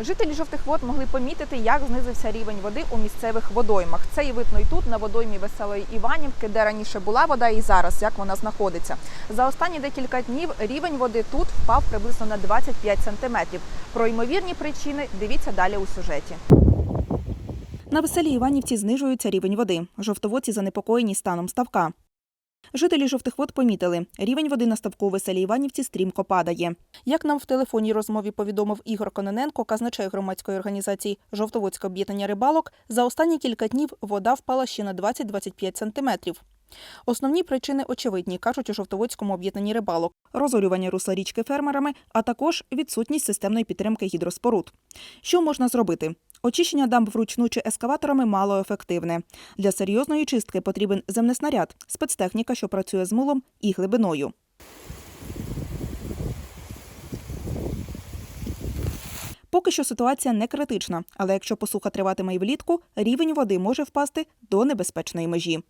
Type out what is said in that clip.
Жителі жовтих вод могли помітити, як знизився рівень води у місцевих водоймах. Це і видно і тут, на водоймі Веселої Іванівки, де раніше була вода, і зараз як вона знаходиться. За останні декілька днів рівень води тут впав приблизно на 25 сантиметрів. Про ймовірні причини дивіться далі у сюжеті. На веселій Іванівці знижується рівень води. Жовтоводці занепокоєні станом ставка. Жителі жовтих вод помітили, рівень води на ставку веселій Іванівці стрімко падає. Як нам в телефонній розмові повідомив Ігор Кононенко, казначей громадської організації Жовтоводське об'єднання рибалок, за останні кілька днів вода впала ще на 20-25 сантиметрів. Основні причини очевидні, кажуть у Жовтоводському об'єднанні рибалок: розорювання русла річки фермерами, а також відсутність системної підтримки гідроспоруд. Що можна зробити? Очищення дамб вручну чи ескаваторами малоефективне. Для серйозної чистки потрібен земнеснаряд, спецтехніка, що працює з мулом і глибиною. Поки що ситуація не критична, але якщо посуха триватиме і влітку, рівень води може впасти до небезпечної межі.